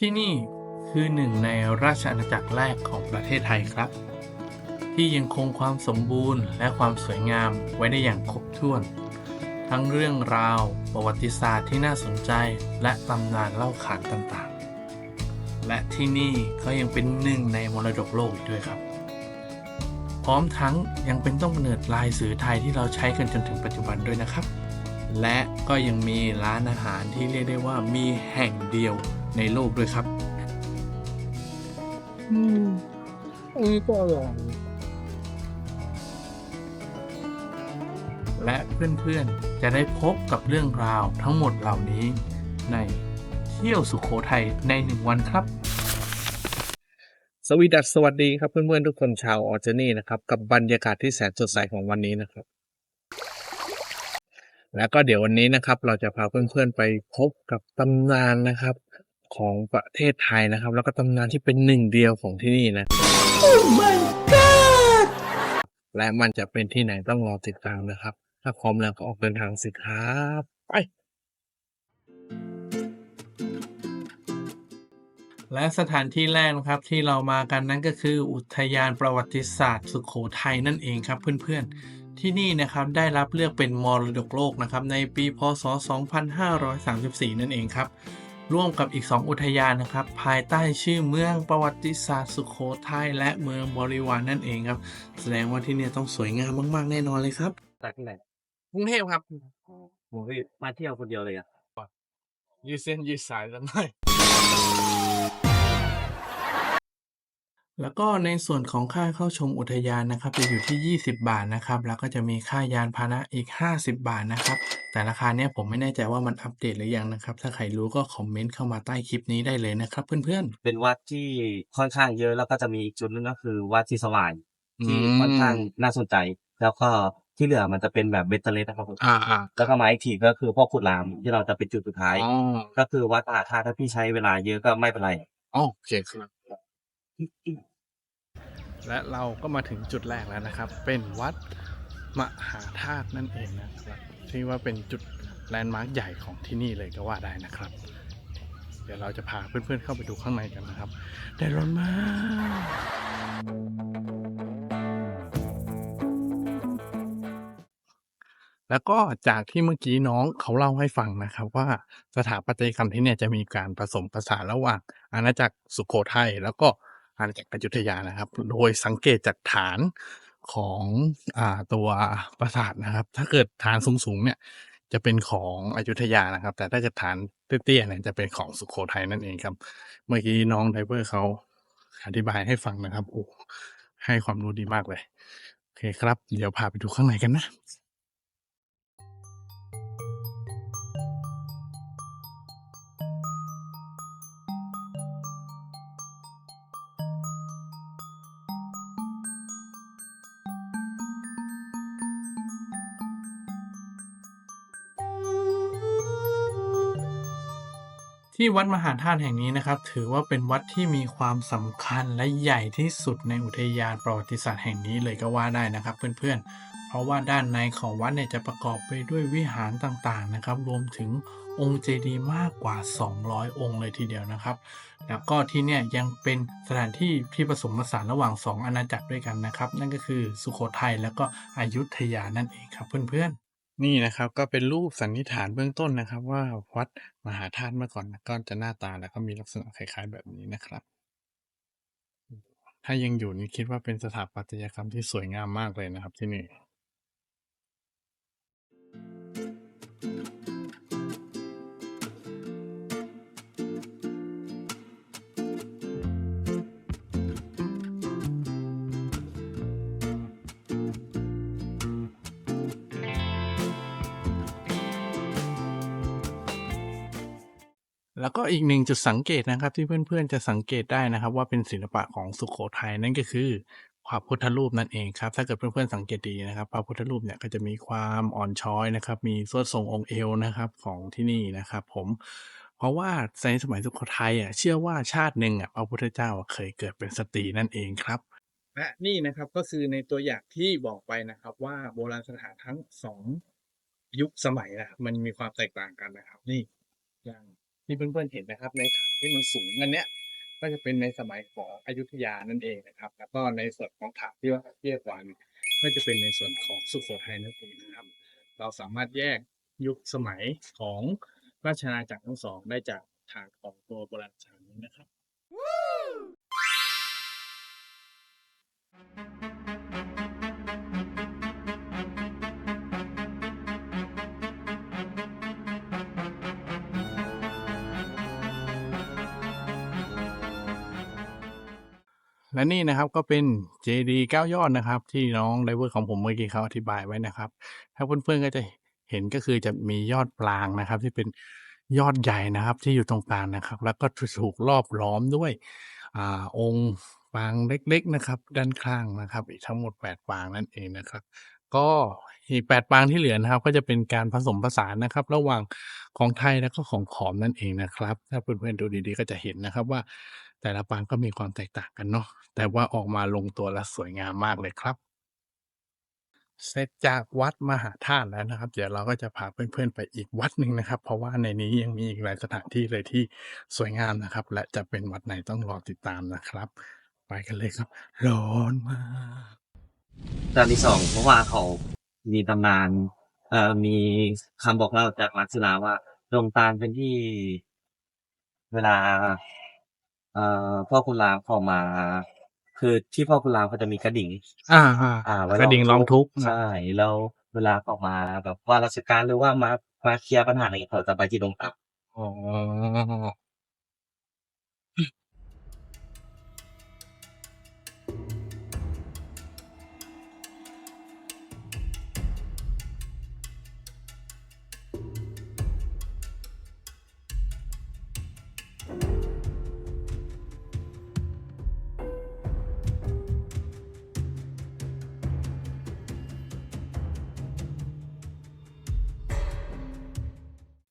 ที่นี่คือหนึ่งในราชอาณาจักรแรกของประเทศไทยครับ ที่ยังคงความสมบูรณ์และความสวยงามไว้ได้อย่างครบถ้วน ทั้งเรื่องราว ประวัติศาสตร์ที่น่าสนใจและตำนานเล่าขานต่างๆ และที่นี่ก็ยังเป็นหนึ่งในมรดกโลกอีกด้วยครับ พร้อมทั้งยังเป็นต้นกำเนิดลายสื่อไทยที่เราใช้กันจนถึงปัจจุบันด้วยนะครับ และก็ยังมีร้านอาหารที่เรียกได้ว่ามีแห่งเดียว ในโลกด้วยครับ อืมอันนี้ก็อร่อยและเพื่อนๆ จะได้พบกับเรื่องราวทั้งหมดเหล่านี้ ในเที่ยวสุขโขทัยในหนึ่งวันครับ สวีดัสสวัสดีครับเพื่อนๆ ทุกคนชาวออเจนี่นะครับ กับบรรยากาศที่แสนสดใสของวันนี้นะครับ แล้วก็เดี๋ยววันนี้นะครับ เราจะพาเพื่อนๆไปพบกับตำนานนะครับ ของประเทศไทยนะครับ แล้วก็ตำนานที่เป็นหนึ่งเดียวของที่นี่นะและมันจะเป็นที่ไหนต้องรอติดตามนะครับ ถ้าพร้อมแล้วก็ออกเดินทางสิครับไปและสถานที่แรกนะครับที่เรามากันนั่นก็คืออุทยานประวัติศาสตร์สุขโขทัยนั่นเองครับเพื่อนๆ ที่นี่นะครับได้รับเลือกเป็นมรดกโลกนะครับในปีพศ 2534 นั่นเองครับ ร่วมกับอีก 2 อุทยานนะครับ ภายใต้ชื่อเมืองประวัติศาสตร์สุขโขทัยและเมืองบริวารนั่นเองครับ แสดงว่าที่เนี่ยต้องสวยงามมากๆ แน่นอนเลยครับจากที่ไหนกรุงเทพครับผมพี่มาเที่ยวคนเดียวเลยอะยืดเส้นยืดสายกันหน่อย แล้วก็ในส่วนของค่าเข้าชมอุทยานนะครับ จะอยู่ที่ 20 บาทนะครับ แล้วก็จะมีค่ายานพาหนะอีก 50 บาทนะครับ แต่ราคาเนี้ยผมไม่แน่ใจว่ามันอัปเดตหรือยังนะครับ ถ้าใครรู้ก็คอมเมนต์เข้ามาใต้คลิปนี้ได้เลยนะครับ เพื่อนเป็นวัดที่ค่อนข้างเยอะแล้วก็จะมีอีกจุดนึงก็คือวัดที่สว่างๆที่ค่อนข้างน่าสนใจ แล้วก็ที่เหลือมันจะเป็นแบบเบตเตอร์เลสนะครับผมอ่าอ่าแล้วก็มาอีกทีก็คือพ่อขุดรามที่เราจะเป็นจุดสุดท้าย อ๋อก็คือวัดมหาธาตุถ้าพี่ใช้เวลาเยอะก็ไม่เป็นไร อ๋อโอเคครับ และเราก็มาถึงจุดแรกแล้วนะครับ เป็นวัดมหาธาตุนั่นเองนะครับที่ว่าเป็นจุดแลนด์มาร์คใหญ่ของที่นี่เลยก็ว่าได้นะครับ เดี๋ยวเราจะพาเพื่อนๆเข้าไปดูข้างในกันนะครับได้ร้อนมากแล้วก็จากที่เมื่อกี้น้องเขาเล่าให้ฟังนะครับว่าสถาปัตยกรรมที่เนี่ยจะมีการผสมผสานระหว่างอาณาจักรสุโขทัยแล้วก็ อาณาจักรอยุธยานะครับ โดยสังเกตจากฐานของอ่าตัวปราสาทนะครับ ถ้าเกิดฐานสูงๆเนี่ยจะเป็นของอยุธยานะครับ แต่ถ้าจะฐานเตี้ยๆเนี่ยจะเป็นของสุโขทัยนั่นเองครับ เมื่อกี้น้องไดเวอร์เขาอธิบายให้ฟังนะครับโอ้ให้ความรู้ดีมากเลย โอเคครับ เดี๋ยวพาไปดูข้างในกันนะ ที่วัดมหาธาตุแห่งนี้นะครับ ถือว่าเป็นวัดที่มีความสำคัญและใหญ่ที่สุดในอุทยานประวัติศาสตร์แห่งนี้เลยก็ว่าได้นะครับเพื่อนๆ เพราะว่าด้านในของวัดเนี่ยจะประกอบไปด้วยวิหารต่างๆนะครับ รวมถึงองค์เจดีย์มากกว่า 200 องค์เลยทีเดียวนะครับ แล้วก็ที่เนี่ยยังเป็นสถานที่ที่ผสมผสานระหว่าง 2 อาณาจักรด้วยกันนะครับ นั่นก็คือสุโขทัยแล้วก็อยุธยานั่นเองครับเพื่อนๆ นี่นะครับก็เป็นรูปสันนิษฐานเบื้องต้นนะครับ ว่าวัดมหาธาตุเมื่อก่อนก็จะหน้าตาแล้วก็มีลักษณะคล้ายๆแบบนี้นะครับ ถ้ายังอยู่นี่คิดว่าเป็นสถาปัตยกรรมที่สวยงามมากเลยนะครับที่นี่ แล้วก็อีกหนึ่งจุดสังเกตนะครับ ที่เพื่อนๆจะสังเกตได้นะครับ ว่าเป็นศิลปะของสุโขทัยนั่นก็คือพระพุทธรูปนั่นเองครับ ถ้าเกิดเพื่อนๆสังเกตดีนะครับพระพุทธรูปเนี่ยก็จะมีความอ่อนช้อยนะครับ มีสวดทรงองค์เอวนะครับของที่นี่นะครับ ผมเพราะว่าในสมัยสุโขทัยอะเชื่อว่าชาติหนึ่งอะพระพุทธเจ้าเคยเกิดเป็นสตรีนั่นเองครับและนี่นะครับก็คือในตัวอย่างที่บอกไปนะครับ ว่าโบราณสถานทั้งสองยุคสมัยนะครับมันมีความแตกต่างกันนะครับ นี่อย่าง ที่เพื่อนๆเห็นนะครับ ในฐานที่มันสูงอันเนี้ย ก็จะเป็นในสมัยของอยุธยานั่นเองนะครับ แล้วก็ในส่วนของฐานที่ว่าเรียกว่าเนี่ยก็จะเป็นในส่วนของสุโขทัยนั่นเองนะครับ เราสามารถแยกยุคสมัยของราชอาจักรทั้งสองได้จากฐานของตัวโบราณสถานนี้นะครับ และนี่นะครับก็เป็นเจดีย์เก้ายอดนะครับ ที่น้องไดเวอร์ของผมเมื่อกี้เขาอธิบายไว้นะครับ ถ้าเพื่อนๆก็จะเห็นก็คือจะมียอดปรางนะครับ ที่เป็นยอดใหญ่นะครับที่อยู่ตรงกลางนะครับ แล้วก็ถูกรอบล้อมด้วยอองค์ปรางเล็กๆนะครับ ด้านข้างนะครับ อีกทั้งหมดแปดปรางนั่นเองนะครับ ก็อีกแปดปรางที่เหลือนะครับ ก็จะเป็นการผสมผสานนะครับ ระหว่างของไทยแล้วก็ของขอมนั่นเองนะครับ ถ้าเพื่อนๆดูดีๆ ก็จะเห็นนะครับว่า แต่ละปางก็มีความแตกต่างกันเนาะ แต่ว่าออกมาลงตัวและสวยงามมากเลยครับ เสร็จจากวัดมหาธาตุแล้วนะครับ เดี๋ยวเราก็จะพาเพื่อนๆไปอีกวัดหนึ่งนะครับ เพราะว่าในนี้ยังมีอีกหลายสถานที่เลยที่สวยงามนะครับ และจะเป็นวัดไหนต้องรอติดตามนะครับ ไปกันเลยครับ ร้อนมากด้านที่สองเพราะว่าเขามีตำนานเอ่อมีคำบอกเล่าจากลักษณะว่าดงตาลเป็นที่เวลา เอ่อพ่อคุณรามเข้ามา คือที่พ่อคุณรามเขาจะมีกระดิ่ง อ่าอ่าอ่าไว้กระดิ่งร้องทุกข์นะใช่แล้วเวลาออกมาแบบว่าราชการหรือว่ามามาเคลียร์ปัญหาอะไรเขาจะไปที่ดงตาลอ๋อ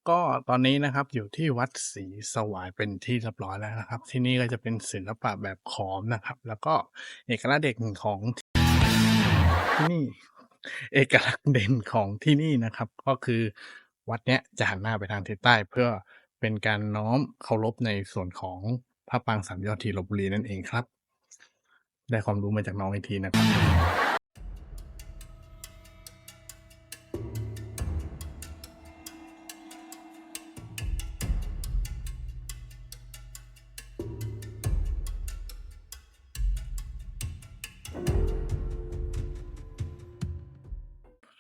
ก็ตอนนี้นะครับอยู่ที่วัดศรีสวายเป็นที่เรียบร้อยแล้วนะครับ ที่นี่ก็จะเป็นศิลปะแบบขอมนะครับ แล้วก็เอกลักษณ์เด่นของที่นี่ เอกลักษณ์เด่นของที่นี่นะครับ ก็คือวัดเนี้ยจะหันหน้าไปทางทิศใต้ เพื่อเป็นการน้อมเคารพในส่วนของพระปรางสามยอดที่ลบบุรีนั่นเองครับ ได้ความรู้มาจากน้องอีกทีนะครับ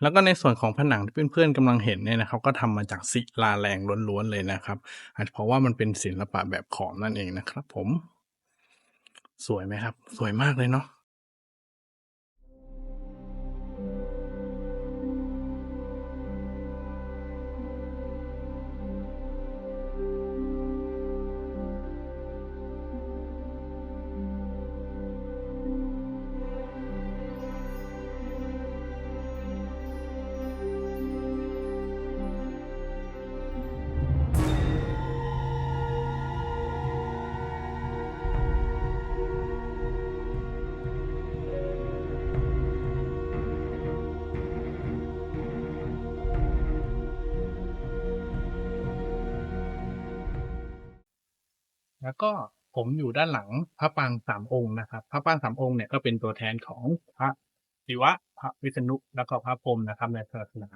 แล้วก็ในส่วนของผนังที่เพื่อนๆกำลังเห็นเนี่ยนะครับก็ทำมาจากศิลาแรงล้วนๆเลยนะครับอาจเพราะว่ามันเป็นศิลปะแบบขอมนั่นเองนะครับ ผม สวยไหมครับ สวยมากเลยเนาะ แล้วก็ผมอยู่ด้านหลังพระปางสามองค์นะครับ พระปางสามองค์เนี่ยก็เป็นตัวแทนของพระศิวะ พระวิษณุ แล้วก็พระพรหมนะครับ ในศาสนา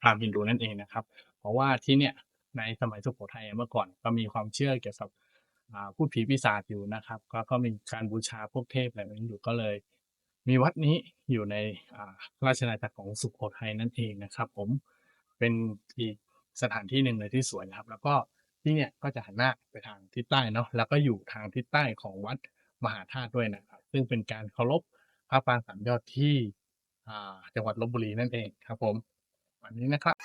พราหมณ์ฮินดูนั่นเองนะครับ เพราะว่าที่เนี่ยในสมัยสุโขทัยเมื่อก่อนก็มีความเชื่อเกี่ยวกับอ่าพูดผีปีศาจอยู่นะครับ ก็ก็มีการบูชาพวกเทพอะไรแบบนี้อยู่ก็เลย มีวัดนี้อยู่ในราชอาณาจักรของสุโขทัยนั่นเองนะครับ ผมเป็นอีกสถานที่หนึ่งเลยที่สวยนะครับ แล้วก็ ที่เนี่ยก็จะหันหน้าไปทางทิศใต้เนาะแล้วก็อยู่ทางทิศใต้ของวัดมหาธาตุด้วยนะครับ ซึ่งเป็นการเคารพพระปรางสามยอดที่จังหวัดลบบุรีนั่นเองครับผมวันนี้นะครับ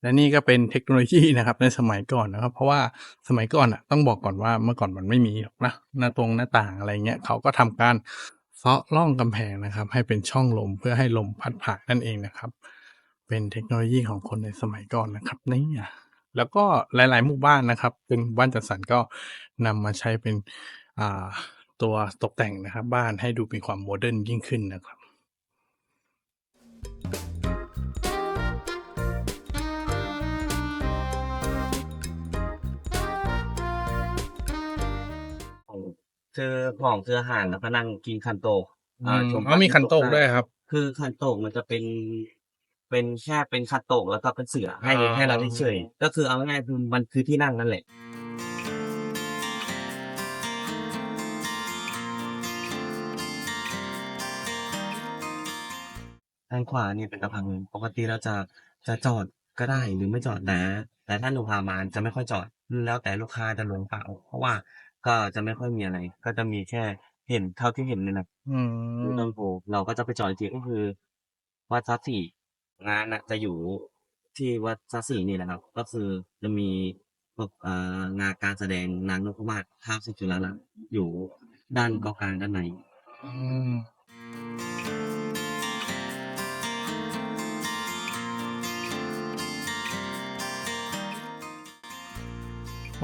และนี่ก็เป็นเทคโนโลยีนะครับ ในสมัยก่อนนะครับ เพราะว่าสมัยก่อนอะต้องบอกก่อนว่าเมื่อก่อนมันไม่มีหรอกนะหน้าตรงหน้าต่างอะไรเงี้ยเขาก็ทำการเซาะร่องกำแพงนะครับ ให้เป็นช่องลมเพื่อให้ลมพัดผ่านนั่นเองนะครับ เป็นเทคโนโลยีของคนในสมัยก่อนนะครับนี่ยแล้วก็หลาย ๆ หมู่บ้านนะครับ เป็นบ้านจัดสรรก็นำมาใช้เป็นตัวตกแต่งนะครับ บ้านให้ดูมีความโมเดิร์นยิ่งขึ้นนะครับ คือของคืออาหารแล้วก็นั่งกินคันโตอ่าชมอ๋อมีคันโตกด้วยครับ คือคันโตกมันจะเป็น เป็นแค่เป็นคันโตกแล้วก็เป็นเสือให้อ๋อให้เราเฉยๆก็คือเอาง่ายๆคือมันคือที่นั่งนั่นแหละ ทางขวานี่เป็นกระพังปกติเราจะจะจอดก็ได้หรือไม่จอดแต่แต่ถ้าหนูพามาจะไม่ค่อยจอดแล้วแต่ลูกค้าจะลงเปล่าเพราะว่าก็จะไม่ค่อยมีอะไร ก็จะมีแค่เห็นเท่าที่เห็นเนี่ยนะอืคือมต้นโพเราก็จะไปจอดอีกทีก็คือวัดซัดสี่ งานนะจะอยู่ที่วัดซัดสี่นี่แหละครับ ก็คือจะมีพวกเอ่องานการแสดงนางนพมาศภาพสิจุลลักษณ์อยู่ด้านกาะกลางด้านใน อืม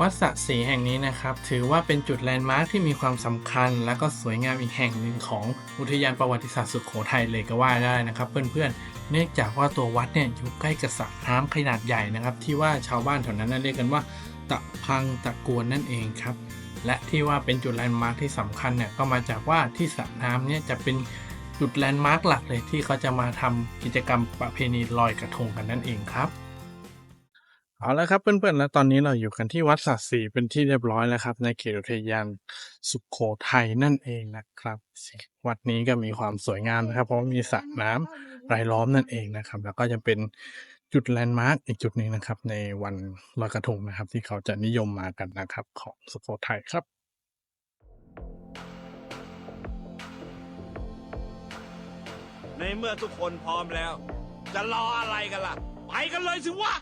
วัดสระศรีแห่งนี้นะครับ ถือว่าเป็นจุดแลนด์มาร์คที่มีความสำคัญ และก็สวยงามอีกแห่งหนึ่งของอุทยานประวัติศาสตร์สุโขทัยเลยก็ว่าได้นะครับ เพื่อนๆ เนื่องจากว่าตัววัดเนี่ยอยู่ใกล้กับสระน้ำขนาดใหญ่นะครับ ที่ว่าชาวบ้านแถวนั้นนะเรียกกันว่า ตะพังตะกวนนั่นเองครับ และที่ว่าเป็นจุดแลนด์มาร์คที่สำคัญเนี่ยก็มาจากว่าที่สระน้ำเนี่ยจะเป็นจุดแลนด์มาร์คหลักเลยที่เขาจะมาทำกิจกรรมประเพณีลอยกระทงกันนั่นเองครับเอาละครับเพื่อนๆ แล้วตอนนี้เราอยู่กันที่วัดสัตว์สีเป็นที่เรียบร้อยแล้วครับ ในเขตอุทยานสุขโขทัยนั่นเองนะครับ วัดนี้ก็มีความสวยงามนะครับ เพราะมีสระน้ำ รายล้อมนั่นเองนะครับ แล้วก็จะเป็นจุดแลนด์มาร์กอีกจุดหนึ่งนะครับ ในวันลอยกระทงนะครับ ที่เขาจะนิยมมากันนะครับของสุโขทัยครับในเมื่อทุกคนพร้อมแล้ว จะรออะไรกันล่ะ ไปกันเลยสิวะ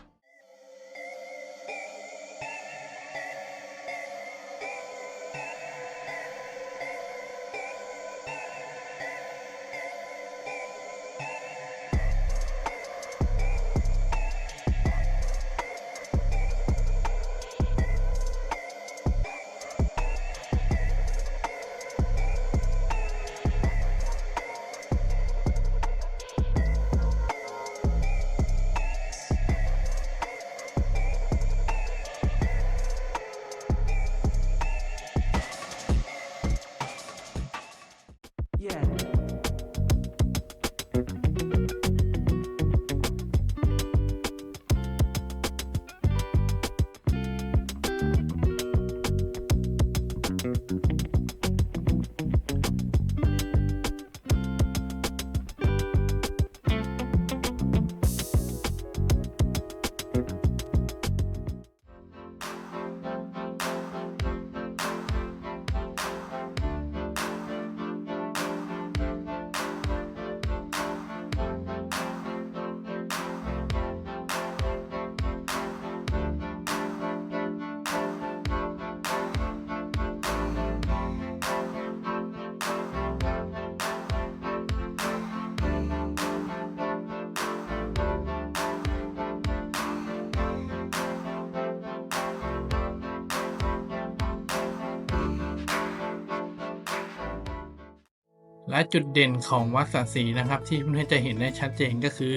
และจุดเด่นของวัดสัสีนะครับ ที่เพื่อนๆจะเห็นได้ชัดเจนก็คือ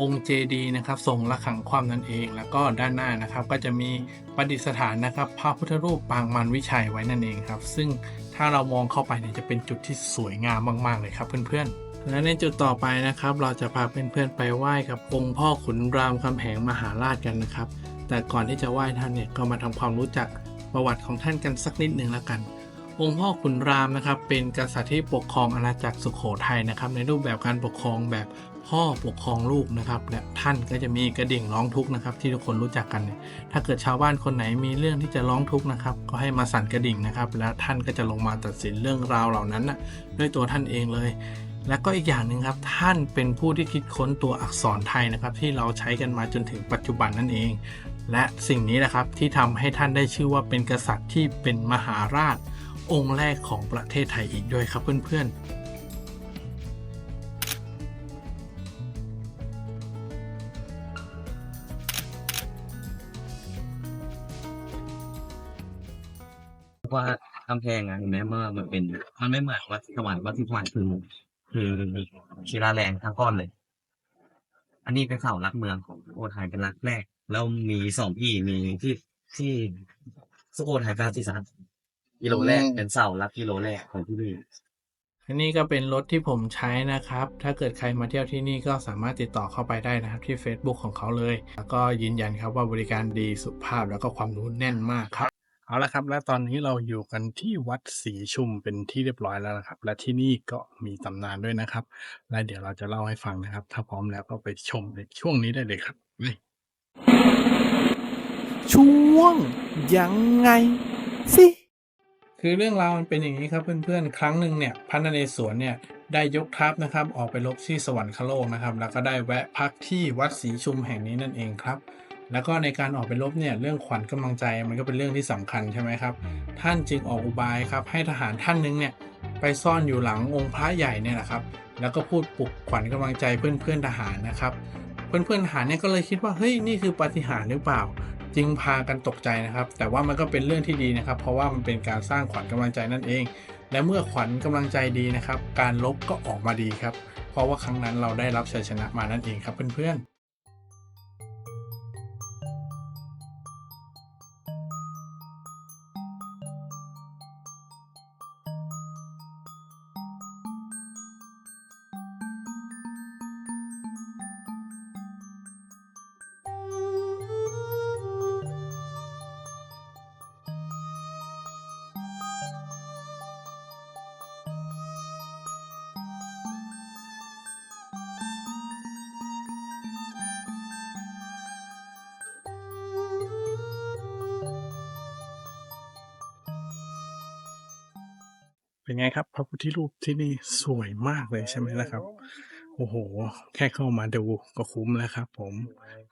องค์เจดีย์นะครับทรงระฆังความนั่นเอง แล้วก็ด้านหน้านะครับ ก็จะมีประดิษฐานนะครับ พระพุทธรูปปางมันวิชัยไว้นั่นเองครับ ซึ่งถ้าเรามองเข้าไปเนี่ยจะเป็นจุดที่สวยงามมาก ๆ เลยครับเพื่อนๆและในจุดต่อไปนะครับ เราจะพาเพื่อนๆไปไหว้กับองค์พ่อขุนรามคำแหงมหาราชกันนะครับ แต่ก่อนที่จะไหว้ท่านเนี่ยก็มาทำความรู้จักประวัติของท่านกันสักนิดหนึ่งแล้วกัน องค์พ่อขุนรามนะครับเป็นกษัตริย์ที่ปกครองอาณาจักรสุขโขทัยนะครับ ในรูปแบบการปกครองแบบพ่อปกครองลูกนะครับและท่านก็จะมีกระดิ่งร้องทุกข์นะครับ ที่ทุกคนรู้จักกันเนี่ยถ้าเกิดชาวบ้านคนไหนมีเรื่องที่จะร้องทุกข์นะครับ ก็ให้มาสั่นกระดิ่งนะครับ แล้วท่านก็จะลงมาตัดสินเรื่องราวเหล่านั้นนะด้วยตัวท่านเองเลย และก็อีกอย่างหนึ่งครับ ท่านเป็นผู้ที่คิดค้นตัวอักษรไทยนะครับ ที่เราใช้กันมาจนถึงปัจจุบันนั่นเอง และสิ่งนี้นะครับที่ทำให้ท่านได้ชื่อว่าเป็นกษัตริย์ที่เป็นมหาราช องค์แรกของประเทศไทยอีกด้วยครับเพื่อนๆว่ากำแพงอะเห็นไหมเมื่อมันเป็นมันไม่เหมือนวัดสวรรค์วัดที่สวรรค์คือคือศิลาแรงทั้งก้อนเลย อันนี้เป็นเสาหลักเมืองของสุโขทัยเป็นหลักแรก แล้วมีสองที่มีที่ที่สุโขทัยประวัติศาสตร์ กิโลแรกอืมเป็นเสาหลักกิโลแรกของที่นี่อันนี้ก็เป็นรถที่ผมใช้นะครับ ถ้าเกิดใครมาเที่ยวที่นี่ก็สามารถติดต่อเข้าไปได้นะครับที่ Facebook ของเขาเลย แล้วก็ยืนยันครับว่าบริการดีสุภาพแล้วก็ความรู้แน่นมากครับ เอาละครับ และตอนนี้เราอยู่กันที่วัดศรีชุมเป็นที่เรียบร้อยแล้วนะครับ และที่นี่ก็มีตำนานด้วยนะครับ และเดี๋ยวเราจะเล่าให้ฟังนะครับ ถ้าพร้อมแล้วก็ไปชมในช่วงนี้ได้เลยครับไปช่วงยังไงสิ คือเรื่องราวมันเป็นอย่างนี้ครับเพื่อนๆ ครั้งหนึ่งเนี่ยพระนเรศวรเนี่ยได้ยกทัพนะครับออกไปรบที่สวรรคโลกนะครับ แล้วก็ได้แวะพักที่วัดศรีชุมแห่งนี้นั่นเองครับ แล้วก็ในการออกไปรบเนี่ยเรื่องขวัญกำลังใจมันก็เป็นเรื่องที่สำคัญใช่ไหมครับ ท่านจึงออกอุบายครับให้ทหารท่านหนึงเนี่ยไปซ่อนอยู่หลังองค์พระใหญ่เนี่ยแหละครับ แล้วก็พูดปลุกขวัญกำลังใจเพื่อนๆทหารนะครับ เพื่อนๆทหารเนี่ยก็เลยคิดว่าเฮ้ยนี่คือปาฏิหาริย์หรือเปล่า จึงพากันตกใจนะครับ แต่ว่ามันก็เป็นเรื่องที่ดีนะครับ เพราะว่ามันเป็นการสร้างขวัญกำลังใจนั่นเอง และเมื่อขวัญกำลังใจดีนะครับ การลบก็ออกมาดีครับ เพราะว่าครั้งนั้นเราได้รับชัยชนะมานั่นเองครับเพื่อนๆ พุทธรูปที่นี่สวยมากเลยใช่ไหมล่ะครับ โอ้โห แค่เข้ามาดูก็คุ้มแล้วครับ ผม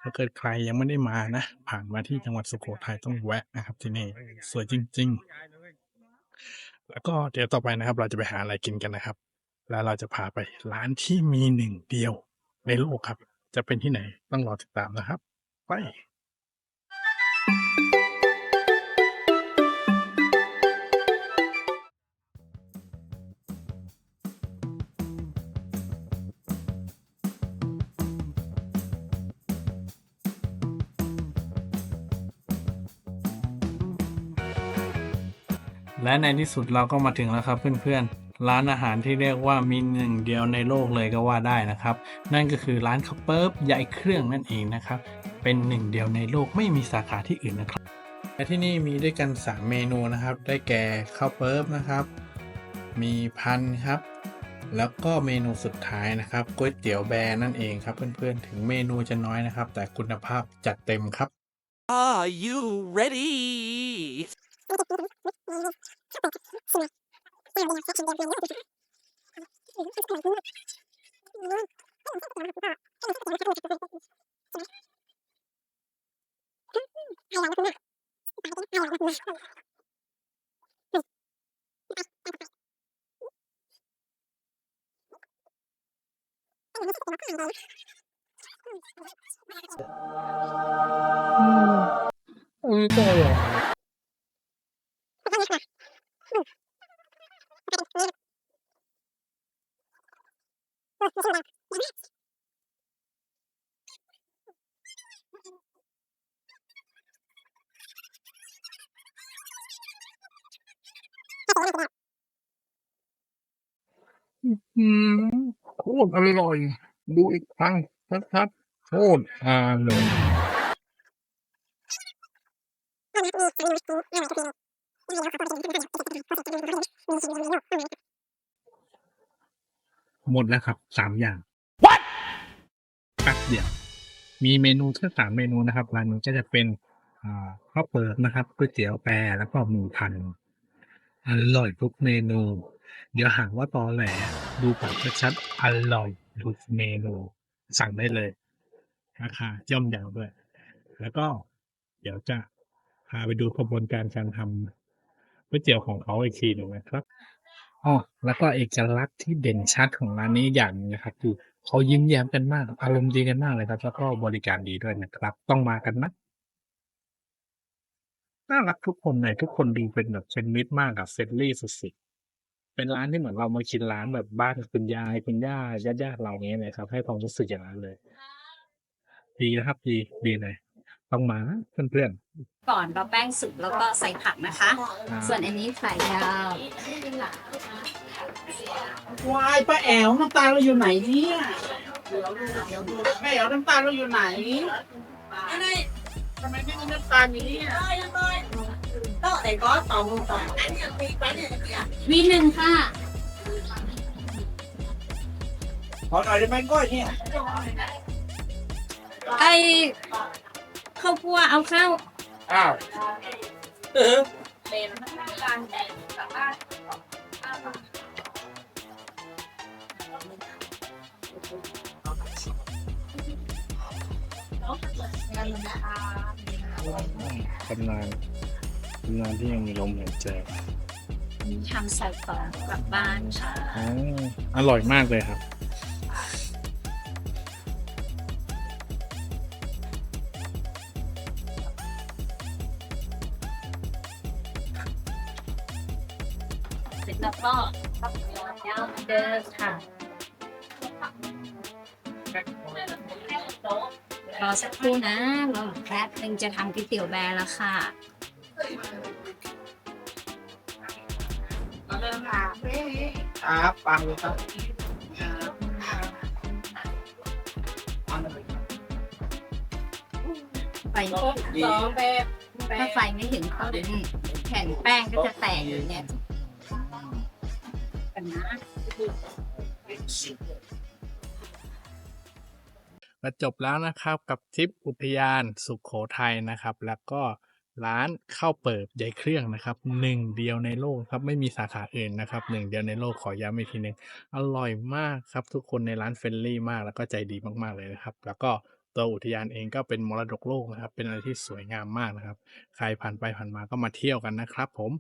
ถ้าเกิดใครยังไม่ได้มานะ ผ่านมาที่จังหวัดสุโขทัยต้องแวะนะครับ ที่นี่สวยจริง ๆ แล้วก็เดี๋ยวต่อไปนะครับ เราจะไปหาอะไรกินกันนะครับ แล้วเราจะพาไปร้านที่มีหนึ่งเดียวในโลกครับ จะเป็นที่ไหนต้องรอติดตามนะครับ ไป และในที่สุดเราก็มาถึงแล้วครับเพื่อนๆ ร้านอาหารที่เรียกว่ามีหนึ่งเดียวในโลกเลยก็ว่าได้นะครับ นั่นก็คือร้านข้าวเปิ๊บใหญ่เครื่องนั่นเองนะครับ เป็นหนึ่งเดียวในโลกไม่มีสาขาที่อื่นนะครับ และที่นี่มีด้วยกัน 3 เมนูนะครับ ได้แก่ข้าวเปิ๊บนะครับ มีพันครับ แล้วก็เมนูสุดท้ายนะครับก๋วยเตี๋ยวแบร์นั่นเองครับ เพื่อนๆ ถึงเมนูจะน้อยนะครับ แต่คุณภาพจัดเต็มครับ Are you ready うん。う、 อืมโคตรอร่อย ดูอีกครั้งชัดๆโคตรอร่อย หมดแล้วครับสามอย่าง What แป๊บเดียว มีเมนูแค่สามเมนูนะครับร้านนี้ก็จะเป็นอ่าข้าวเปิดนะครับก๋วยเตี๋ยวแปรแล้วก็หมูพันอร่อยทุกเมนู เดี๋ยวหาว่าตอแหลดูแบบชัดๆอร่อยทุกเมนู สั่งได้เลยราคาย่อมเยาวด้วย แล้วก็เดี๋ยวจะพาไปดูกระบวนการการทำ ก๋วยเตี๋ยวของเขาอีกทีหนึ่งนะครับอ๋อแล้วก็เอกลักษณ์ที่เด่นชัดของร้านนี้อย่างนึงนะครับคือเขายิ้มแย้มกันมาก อารมณ์ดีกันมากเลยครับ แล้วก็บริการดีด้วยนะครับ ต้องมากันนะน่ารักทุกคนเลยทุกคนดูเป็นแบบเป็นมิตรมากกับเฟรนลี่สุดๆเป็นร้านที่เหมือนเรามากินร้านแบบบ้านคุณยายคุณย่าญาติๆเราเนี้ยเลยครับ ให้ความรู้สึกอย่างนั้นเลย ดีนะครับ ดีดีเลย ต้องมาเพื่อนก่อนเราแป้งสุกแล้วก็ใส่ผักนะคะๆอ่าส่วนอันนี้ไข่ยาววายป้าแอวน้ำตาลเราอยู่ไหนเนี่ยแม่แอวน้ำตาลเราอยู่ไหนทำไมไม่มีน้ำตาลอย่างนี้อะต้องแต่ก็ต่อมือต่อวีหนึ่งค่ะ ขอหน่อยได้ไหมก้อยเนี่ยไอ ข้าวคั่วเอาเข้าอ้าวเออตำนานตำนานที่ยังมีลมหายใจทำใส่กล่องกลับบ้านค่ะอ๋ออร่อยมากเลยครับ ก็ยาวเดิมค่ะรอสักครู่นะรอแป๊บนึงจะทำก๋วยเตี๋ยวแบร์แล้วค่ะครับปังครับไฟถ้าไฟไม่ถึงก็นี่แผ่นแป้งก็จะแตกอยู่เนี่ย กันนะก็จบแล้วนะครับกับทริปอุทยานสุขโขทัยนะครับ แล้วก็ร้านข้าวเปิบใหญ่เครื่องนะครับหนึ่งเดียวในโลกครับไม่มีสาขาอื่นนะครับหนึ่งเดียวในโลกขอย้ำอีกทีหนึ่งอร่อยมากครับทุกคนในร้านเฟรนลี่มากแล้วก็ใจดีมากๆเลยนะครับ แล้วก็ ตัวอุทยานเองก็เป็นมรดกโลกนะครับ เป็นอะไรที่สวยงามมากนะครับ ใครผ่านไปผ่านมาก็มาเที่ยวกันนะครับผม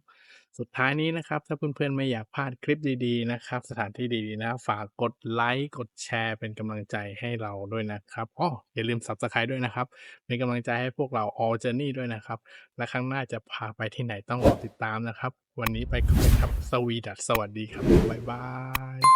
สุดท้ายนี้นะครับ ถ้าเพื่อนๆไม่อยากพลาดคลิปดีๆนะครับ สถานที่ดีๆนะ ฝากกดไลค์ กดแชร์ เป็นกำลังใจให้เราด้วยนะครับอ๋ออย่าลืม subscribe ด้วยนะครับ เป็นกำลังใจให้พวกเรา all journey ด้วยนะครับ และครั้งหน้าจะพาไปที่ไหนต้องรอติดตามนะครับ วันนี้ไปก่อนครับสวีดัสสวัสดีครับบ๊ายบาย